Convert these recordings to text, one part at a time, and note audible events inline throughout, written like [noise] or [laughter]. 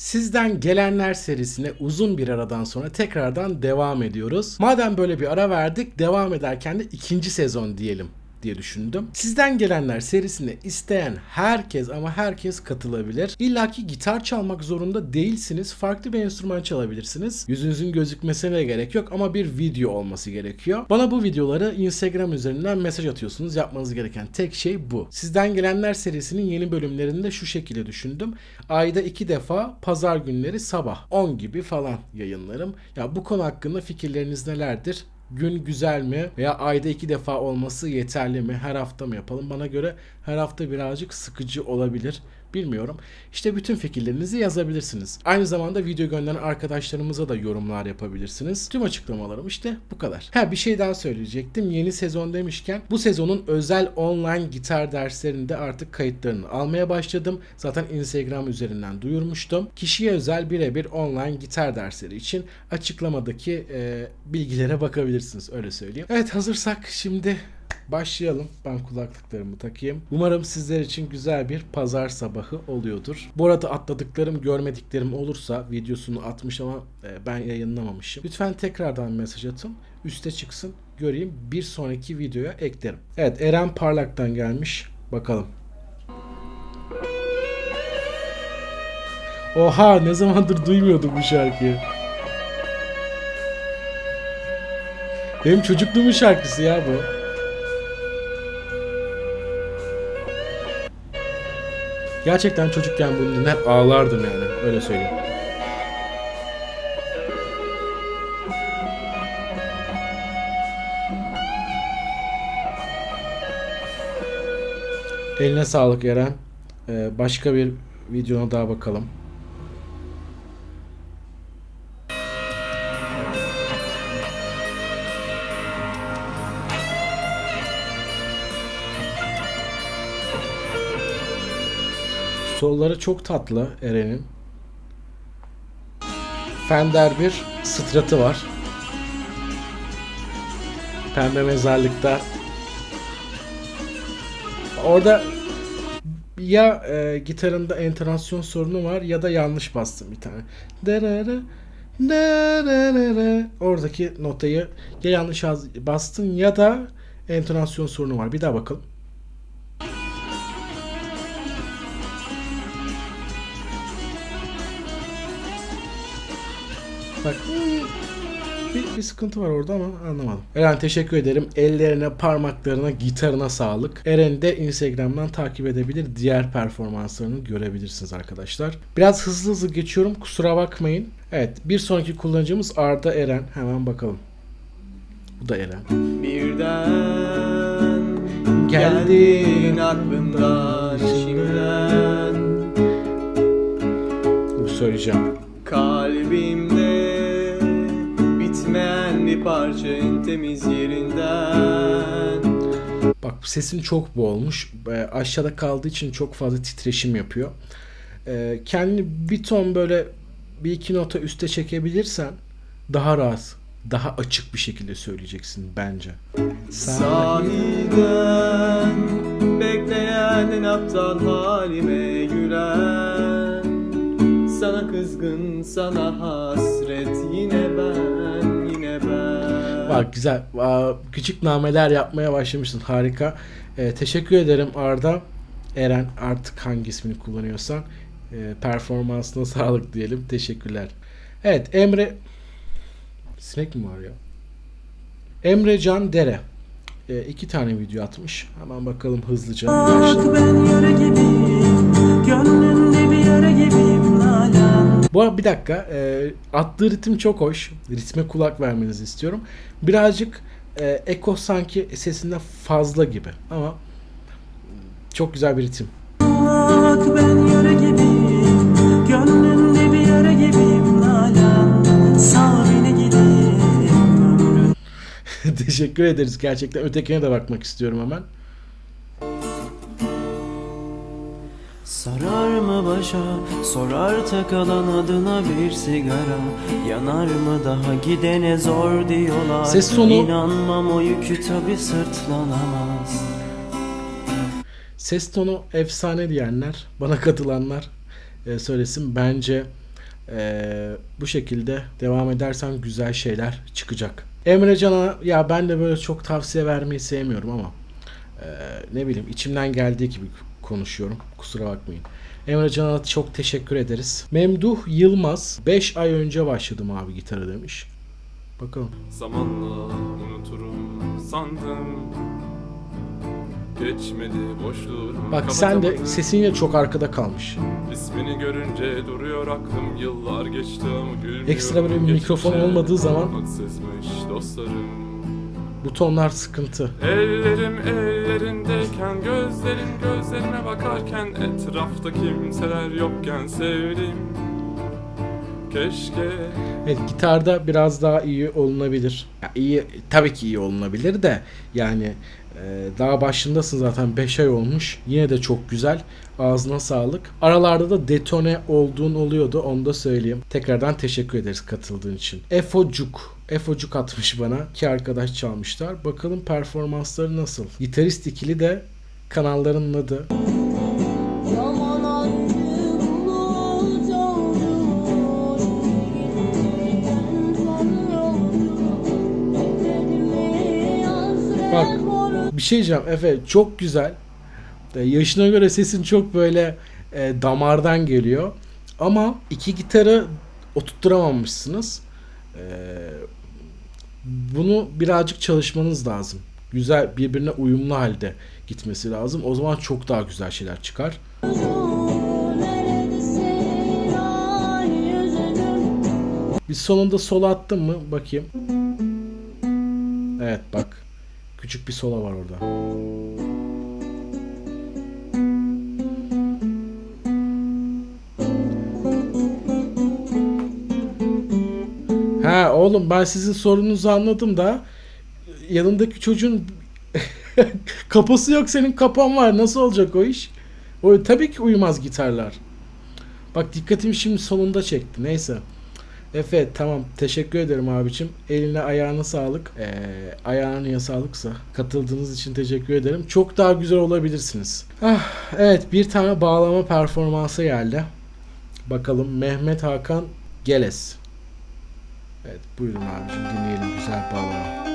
Sizden gelenler serisine uzun bir aradan sonra tekrardan devam ediyoruz. Madem böyle bir ara verdik, devam ederken de ikinci sezon diyelim diye düşündüm. Sizden gelenler serisine isteyen herkes ama herkes katılabilir. İlla ki gitar çalmak zorunda değilsiniz. Farklı bir enstrüman çalabilirsiniz. Yüzünüzün gözükmesine gerek yok ama bir video olması gerekiyor. Bana bu videoları Instagram üzerinden mesaj atıyorsunuz. Yapmanız gereken tek şey bu. Sizden gelenler serisinin yeni bölümlerini de şu şekilde düşündüm. Ayda iki defa pazar günleri sabah 10 gibi falan yayınlarım. Ya bu konu hakkında fikirleriniz nelerdir? Gün güzel mi veya ayda iki defa olması yeterli mi? Her hafta mı yapalım? Bana göre her hafta birazcık sıkıcı olabilir. Bilmiyorum. İşte bütün fikirlerinizi yazabilirsiniz. Aynı zamanda video gönderen arkadaşlarımıza da yorumlar yapabilirsiniz. Tüm açıklamalarım işte bu kadar. Ha bir şey daha söyleyecektim. Yeni sezon demişken bu sezonun özel online gitar derslerinde artık kayıtlarını almaya başladım. Zaten Instagram üzerinden duyurmuştum. Kişiye özel birebir online gitar dersleri için açıklamadaki e, bilgilere bakabilirsiniz öyle söyleyeyim. Evet hazırsak şimdi Başlayalım. Ben kulaklıklarımı takayım. Umarım sizler için güzel bir pazar sabahı oluyordur. Bu arada atladıklarım, görmediklerim olursa videosunu atmış ama e, ben yayınlamamışım. Lütfen tekrardan mesaj atın. Üste çıksın. Göreyim. Bir sonraki videoya eklerim. Evet Eren Parlak'tan gelmiş. Bakalım. Oha ne zamandır duymuyordum bu şarkıyı. Benim çocukluğumun şarkısı ya bu. Gerçekten çocukken bunu dinler ağlardım yani öyle söyleyeyim. Eline sağlık Eren. Ee, başka bir videona daha bakalım. Solları çok tatlı Eren'in. Fender bir stratı var. Pembe mezarlıkta. Orada ya e, gitarında entonasyon sorunu var ya da yanlış bastım bir tane. Derere, derere. Oradaki notayı ya yanlış bastın ya da entonasyon sorunu var. Bir daha bakalım. Bak bir, bir sıkıntı var orada ama anlamadım. Eren teşekkür ederim. Ellerine, parmaklarına, gitarına sağlık. Eren'i de Instagram'dan takip edebilir. Diğer performanslarını görebilirsiniz arkadaşlar. Biraz hızlı hızlı geçiyorum. Kusura bakmayın. Evet bir sonraki kullanıcımız Arda Eren. Hemen bakalım. Bu da Eren. Birden Geldin aklımda şimdiden Bu söyleyeceğim. Kalbimde bitmeyen bir parça en temiz yerinden Bak sesin çok boğulmuş. E, aşağıda kaldığı için çok fazla titreşim yapıyor. E, kendini bir ton böyle bir iki nota üste çekebilirsen daha rahat, daha açık bir şekilde söyleyeceksin bence. Sahiden bekleyen en aptal halime gülen Sana kızgın sana hasret yine ben Bak güzel. Küçük nameler yapmaya başlamışsın. Harika. E, teşekkür ederim Arda. Eren artık hangi ismini kullanıyorsan e, performansına [laughs] sağlık diyelim. Teşekkürler. Evet Emre Sinek mi var ya? Emre Can Dere. E, iki tane video atmış. Hemen bakalım hızlıca. Ben yara gibiyim Gönlümde bir yara gibiyim Nalan Bu arada bir dakika. E, attığı ritim çok hoş. Ritme kulak vermenizi istiyorum. Birazcık e, eko sanki sesinde fazla gibi. Ama çok güzel bir ritim. Bak ben yara gibiyim Gönlümde bir yara gibiyim Nalan Sal beni gideyim ömrüm [laughs] Teşekkür ederiz. Gerçekten ötekine de bakmak istiyorum hemen. Sarar mı başa? Sorar takılan adına bir sigara. Yanar mı daha? Gidene zor diyorlar. Ses tonu- İnanmam o yükü tabi sırtlanamaz. Ses tonu efsane diyenler, bana katılanlar e, söylesin. Bence Ee, bu şekilde devam edersen güzel şeyler çıkacak. Emre Can'a ya ben de böyle çok tavsiye vermeyi sevmiyorum ama ee, ne bileyim içimden geldiği gibi konuşuyorum. Kusura bakmayın. Emre Can'a çok teşekkür ederiz. Memduh Yılmaz 5 ay önce başladım abi gitarı demiş. Bakalım. Zamanla unuturum sandım Geçmedi boşluğum Bak sen de sesin yine çok arkada kalmış. İsmini görünce duruyor aklım Yıllar geçti ama gülmüyorum Ekstra böyle bir mikrofon olmadığı zaman- Haksızmış dostlarım Bu tonlar sıkıntı. Ellerim ellerindeyken Gözlerin gözlerime bakarken Etrafta kimseler yokken sevdim Keşke Evet gitarda biraz daha iyi olunabilir. Ya iyi tabii ki iyi olunabilir de yani e, daha başındasın zaten 5 ay olmuş. Yine de çok güzel. Ağzına sağlık. Aralarda da detone olduğun oluyordu. Onu da söyleyeyim. Tekrardan teşekkür ederiz katıldığın için. Efocuk. Efocuk atmış bana. ki arkadaş çalmışlar. Bakalım performansları nasıl? Gitarist ikili de kanallarının adı. Bak. Bir şey diyeceğim Efe çok güzel. E, yaşına göre sesin çok böyle e, damardan geliyor. Ama iki gitarı oturtturamamışsınız. E, bunu birazcık çalışmanız lazım. Güzel birbirine uyumlu halde gitmesi lazım. O zaman çok daha güzel şeyler çıkar. Bir sonunda solo attım mı bakayım. Evet bak. Küçük bir solo var orada. Ha oğlum ben sizin sorunuzu anladım da yanındaki çocuğun [laughs] kapısı yok senin kapan var. Nasıl olacak o iş? O tabii ki uyumaz gitarlar. Bak dikkatimi şimdi sonunda çekti. Neyse. Efe tamam teşekkür ederim abicim. Eline ayağına sağlık. Ee, ayağına sağlıksa. Katıldığınız için teşekkür ederim. Çok daha güzel olabilirsiniz. Ah, evet bir tane bağlama performansı geldi. Bakalım Mehmet Hakan Geles. Evet buyurun abicim dinleyelim güzel bağlama.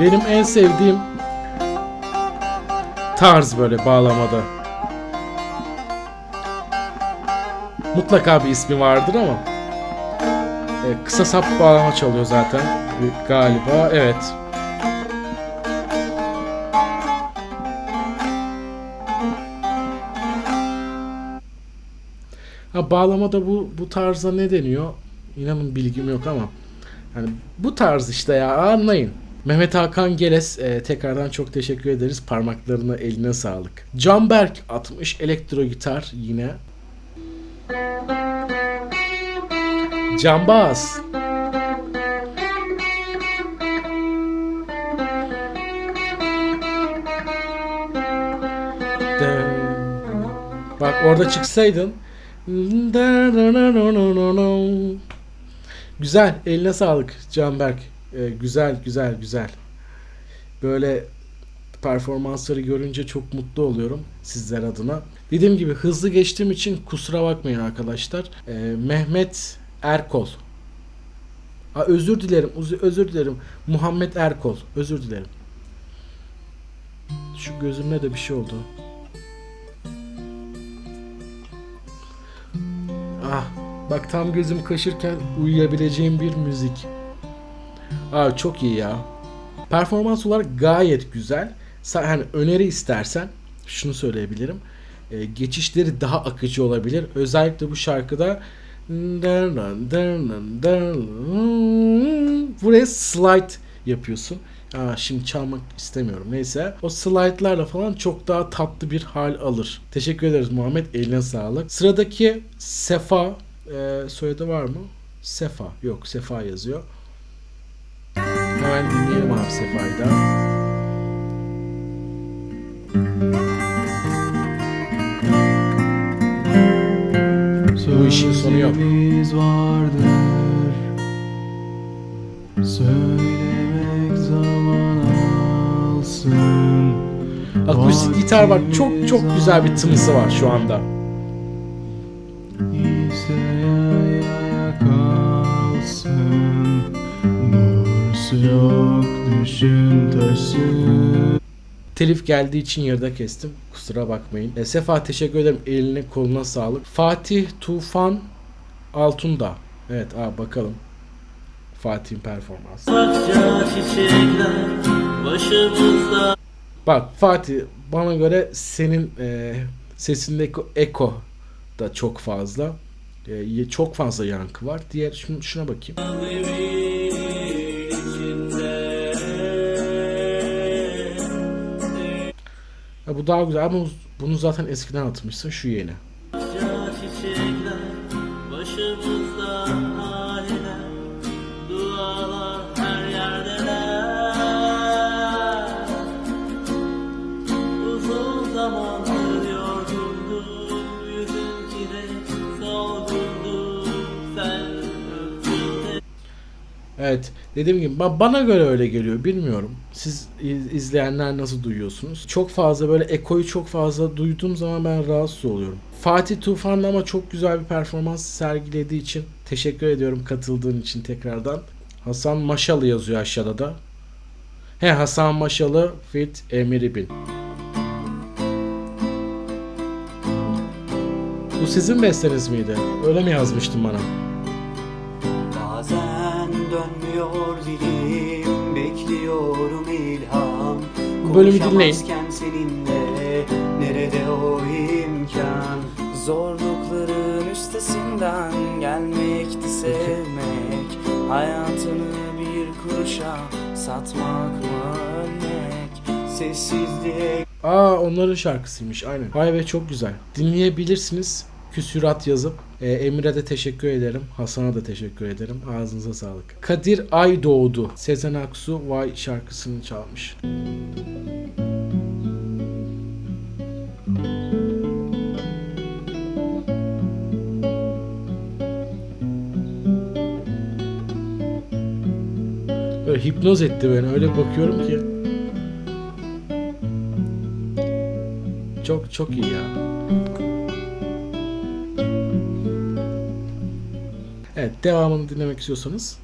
Benim en sevdiğim tarz böyle bağlamada. Mutlaka bir ismi vardır ama e, kısa sap bağlama çalıyor zaten galiba. Evet. Ha, bağlamada bu bu tarza ne deniyor? İnanın bilgim yok ama hani bu tarz işte ya anlayın. Mehmet Hakan Geles e, tekrardan çok teşekkür ederiz. Parmaklarına eline sağlık. Canberk atmış elektro gitar yine. Cambaz. Bak orada çıksaydın. Güzel. Eline sağlık Canberk. Ee, güzel güzel güzel. Böyle performansları görünce çok mutlu oluyorum sizler adına. Dediğim gibi hızlı geçtiğim için kusura bakmayın arkadaşlar. Ee, Mehmet Erkol. Aa, özür dilerim. Özür dilerim. Muhammed Erkol. Özür dilerim. Şu gözüme de bir şey oldu. Ah, bak tam gözüm kaşırken uyuyabileceğim bir müzik. Aa çok iyi ya. Performans olarak gayet güzel. Sen hani öneri istersen şunu söyleyebilirim. Ee, geçişleri daha akıcı olabilir. Özellikle bu şarkıda buraya slide yapıyorsun. Aa, şimdi çalmak istemiyorum. Neyse. O slide'larla falan çok daha tatlı bir hal alır. Teşekkür ederiz Muhammed. Eline sağlık. Sıradaki Sefa. E, soyadı var mı? Sefa. Yok Sefa yazıyor. Hemen dinleyelim abi Sefa'yı. Bu işin sonu yok. Vardır Söylemek zaman alsın Akustik gitar var. Çok çok güzel bir tınısı var şu anda. Yok düşün Telif geldiği için yarıda kestim. Kusura bakmayın. E, Sefa teşekkür ederim. Eline koluna sağlık. Fatih Tufan Altunda. Evet abi bakalım. Fatih'in performansı. Bak Fatih bana göre senin e, sesindeki eko da çok fazla. E, çok fazla yankı var. Diğer şunu, şuna bakayım. Ya bu daha güzel ama bunu zaten eskiden atmışsın şu yeni. Evet dediğim gibi ba- bana göre öyle geliyor bilmiyorum. Siz iz- izleyenler nasıl duyuyorsunuz? Çok fazla böyle ekoyu çok fazla duyduğum zaman ben rahatsız oluyorum. Fatih Tufan'da ama çok güzel bir performans sergilediği için teşekkür ediyorum katıldığın için tekrardan. Hasan Maşalı yazıyor aşağıda da. He Hasan Maşalı fit Emir İbin. Bu sizin besteniz miydi? Öyle mi yazmıştın bana? Bölümü dinleyin. Seninle Nerede o imkan Zorlukların üstesinden Gelmekti sevmek Hayatını bir kuruşa Satmak mı ölmek Sessizliğe Aa onların şarkısıymış aynen. Vay be çok güzel. Dinleyebilirsiniz. Küsürat yazıp. E, Emir'e de teşekkür ederim. Hasan'a da teşekkür ederim. Ağzınıza sağlık. Kadir Ay doğdu. Sezen Aksu Vay şarkısını çalmış. Böyle hipnoz etti beni. Öyle bakıyorum ki. Çok çok iyi ya. Evet devamını dinlemek istiyorsanız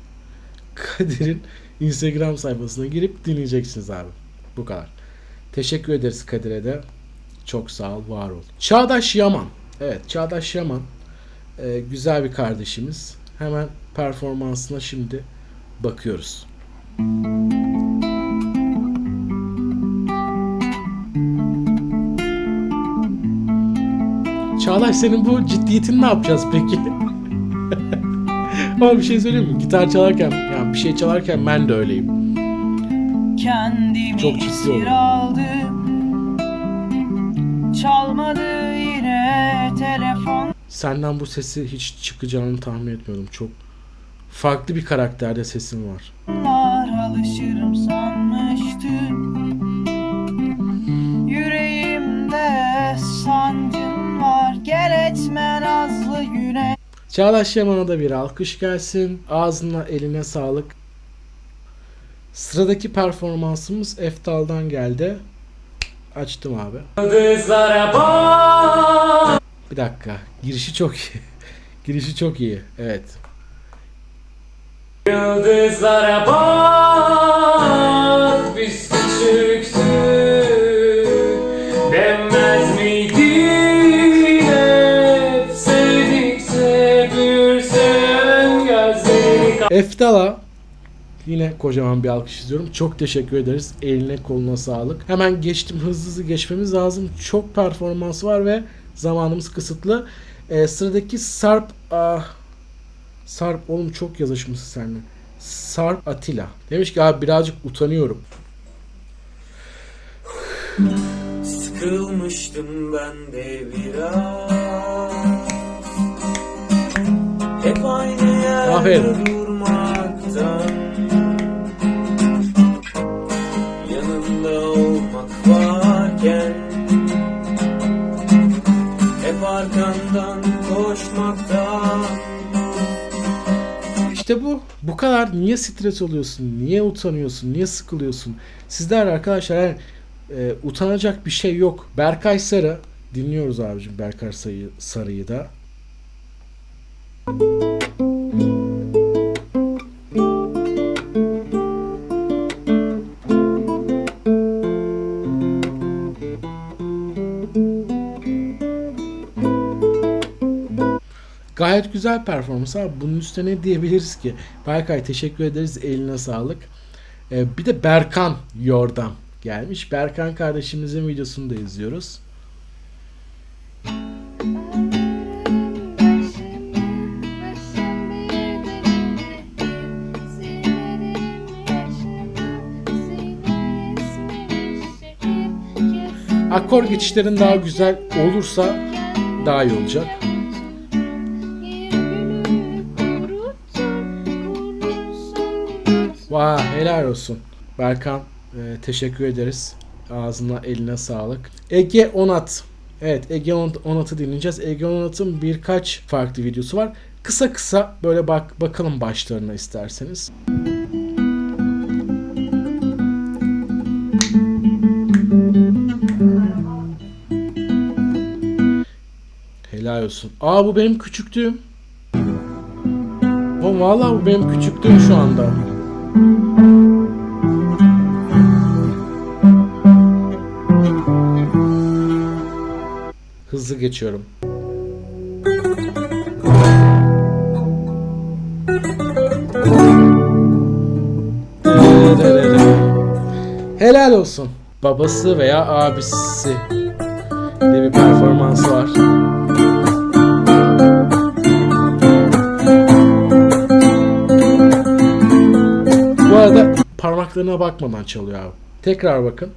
Kadir'in Instagram sayfasına girip dinleyeceksiniz abi. Bu kadar. Teşekkür ederiz Kadir'e de. Çok sağ ol, var ol. Çağdaş Yaman. Evet Çağdaş Yaman e, güzel bir kardeşimiz. Hemen performansına şimdi bakıyoruz. Çağdaş senin bu ciddiyetini ne yapacağız peki? [laughs] Ama bir şey söyleyeyim mi? Gitar çalarken, yani bir şey çalarken ben de öyleyim. Kendimi Çok ciddi aldım Çalmadı yine telefon Senden bu sesi hiç çıkacağını tahmin etmiyordum. Çok farklı bir karakterde sesin var. Alışırım sanmıştım Çağdaş Yaman'a da bir alkış gelsin. Ağzına eline sağlık. Sıradaki performansımız Eftal'dan geldi. Açtım abi. Bir dakika. Girişi çok iyi. [laughs] Girişi çok iyi. Evet. Yıldızlara bak Biz Eftal'a yine kocaman bir alkış istiyorum. Çok teşekkür ederiz. Eline koluna sağlık. Hemen geçtim. Hızlı hızlı geçmemiz lazım. Çok performans var ve zamanımız kısıtlı. Ee, sıradaki Sarp ah, Sarp oğlum çok yazışmışsın seninle. Sarp Atilla. Demiş ki abi birazcık utanıyorum. Sıkılmıştım ben de biraz Hep aynı yerde Aferin olmadan Yanında olmak varken Hep arkandan koşmakta işte bu. Bu kadar. Niye stres oluyorsun? Niye utanıyorsun? Niye sıkılıyorsun? Sizler arkadaşlar yani, e, utanacak bir şey yok. Berkay Sarı dinliyoruz abicim Berkay Sarı'yı da. Thank Gayet güzel performans abi. Bunun üstüne ne diyebiliriz ki? Berkay teşekkür ederiz. Eline sağlık. Ee, bir de Berkan Yordam gelmiş. Berkan kardeşimizin videosunu da izliyoruz. Akor geçişlerin daha güzel olursa daha iyi olacak. Vay helal olsun. Berkan e, teşekkür ederiz. Ağzına eline sağlık. Ege Onat. Evet Ege On- Onat'ı dinleyeceğiz. Ege Onat'ın birkaç farklı videosu var. Kısa kısa böyle bak bakalım başlarına isterseniz. Helal olsun. Aa bu benim küçüktüğüm. Oğlum vallahi bu benim küçüktüğüm şu anda. Hızlı geçiyorum. Helal olsun. Babası veya abisi diye bir performansı var. Bu arada parmaklarına bakmadan çalıyor abi. Tekrar bakın.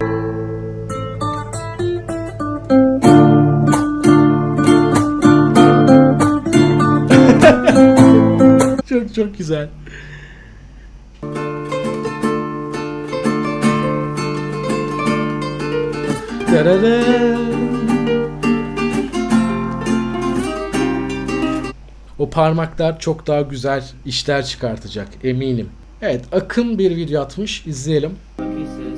Çok çok güzel. O parmaklar çok daha güzel işler çıkartacak eminim. Evet Akın bir video atmış izleyelim. Ki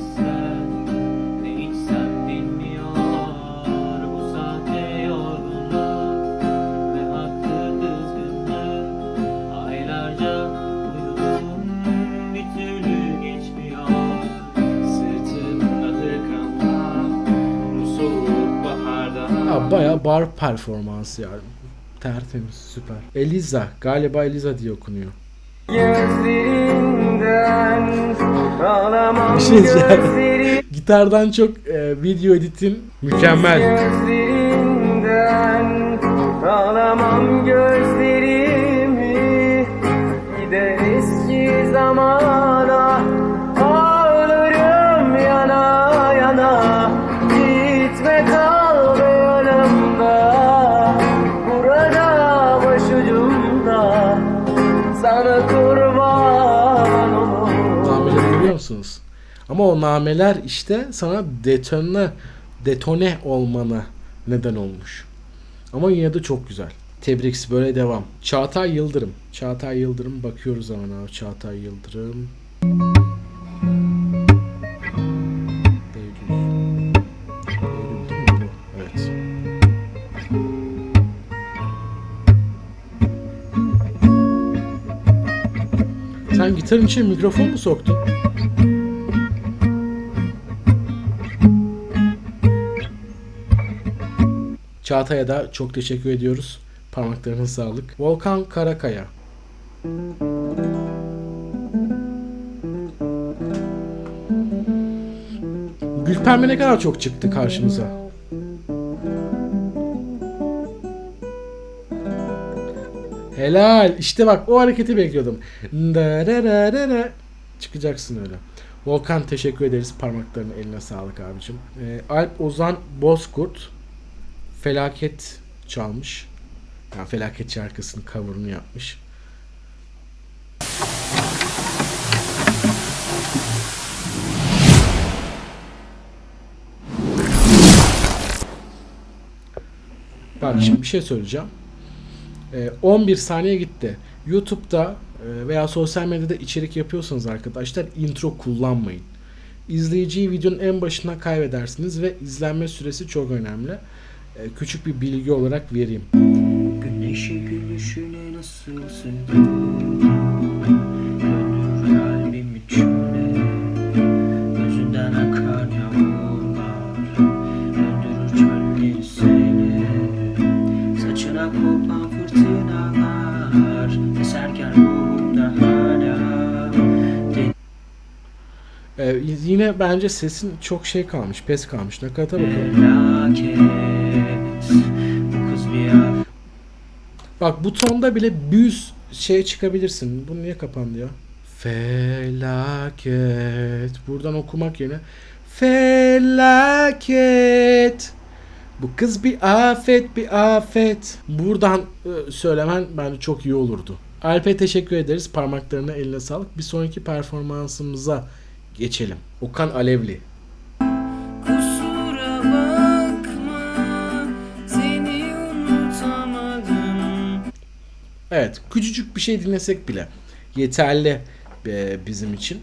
bar performansı yani. Tertemiz süper. Eliza galiba Eliza diye okunuyor. Bir şey diyeceğim. Gitardan çok e, video editin mükemmel. Gözlerinden Ama o nameler işte sana detone, detone olmana neden olmuş. Ama yine de çok güzel. Tebrik böyle devam. Çağatay Yıldırım. Çağatay Yıldırım bakıyoruz hemen abi. Çağatay Yıldırım. Sen gitarın içine mikrofon mu soktun? Çağatay'a da çok teşekkür ediyoruz. Parmaklarına sağlık. Volkan Karakaya. Gülpembe ne kadar çok çıktı karşımıza. Helal. İşte bak o hareketi bekliyordum. Çıkacaksın öyle. Volkan teşekkür ederiz. Parmaklarına eline sağlık abicim. Ee, Alp Ozan Bozkurt felaket çalmış. Yani felaket şarkısının cover'ını yapmış. Bak şimdi bir şey söyleyeceğim. Ee, 11 saniye gitti. YouTube'da e, veya sosyal medyada içerik yapıyorsanız arkadaşlar intro kullanmayın. İzleyiciyi videonun en başına kaybedersiniz ve izlenme süresi çok önemli. E, Küçük bir bilgi olarak vereyim. Güneşi gülüşüne nasılsın Döndürür E, yine bence sesin çok şey kalmış, pes kalmış. Nakarata bakalım. Bak bu tonda bile büyüz şey çıkabilirsin. Bu niye kapandı ya? Felaket. Buradan okumak yerine felaket. Bu kız bir afet bir afet. Buradan e, söylemen bence çok iyi olurdu. Alp'e teşekkür ederiz. Parmaklarına eline sağlık. Bir sonraki performansımıza geçelim. Okan Alevli. Evet, küçücük bir şey dinlesek bile yeterli e, bizim için.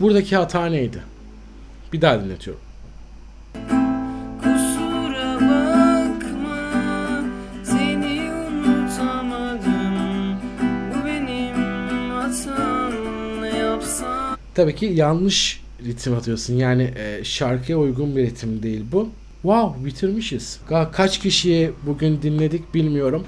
Buradaki hata neydi? Bir daha dinletiyorum. Tabii ki yanlış ritim atıyorsun. Yani e, şarkıya uygun bir ritim değil bu. Wow, bitirmişiz. Kaç kişiye bugün dinledik bilmiyorum.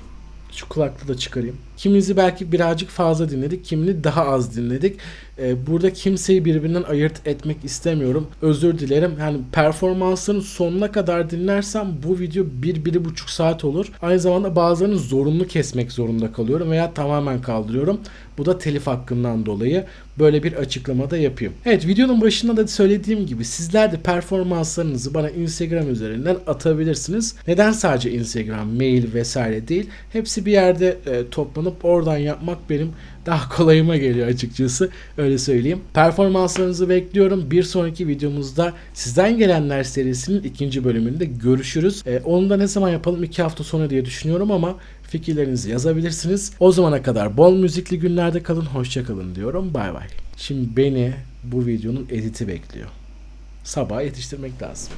Şu kulaklığı da çıkarayım. Kimimizi belki birazcık fazla dinledik, kimini daha az dinledik. Ee, burada kimseyi birbirinden ayırt etmek istemiyorum. Özür dilerim. Yani performansların sonuna kadar dinlersem bu video bir, bir buçuk saat olur. Aynı zamanda bazılarını zorunlu kesmek zorunda kalıyorum veya tamamen kaldırıyorum. Bu da telif hakkından dolayı böyle bir açıklama da yapayım. Evet videonun başında da söylediğim gibi sizler de performanslarınızı bana Instagram üzerinden atabilirsiniz. Neden sadece Instagram, mail vesaire değil? Hepsi bir yerde e, toplanıp oradan yapmak benim daha [laughs] kolayıma geliyor açıkçası. Öyle söyleyeyim. Performanslarınızı bekliyorum. Bir sonraki videomuzda sizden gelenler serisinin ikinci bölümünde görüşürüz. E, onu da ne zaman yapalım? iki hafta sonra diye düşünüyorum ama fikirlerinizi yazabilirsiniz. O zamana kadar bol müzikli günlerde kalın. Hoşça kalın diyorum. Bay bay. Şimdi beni bu videonun editi bekliyor. Sabah yetiştirmek lazım.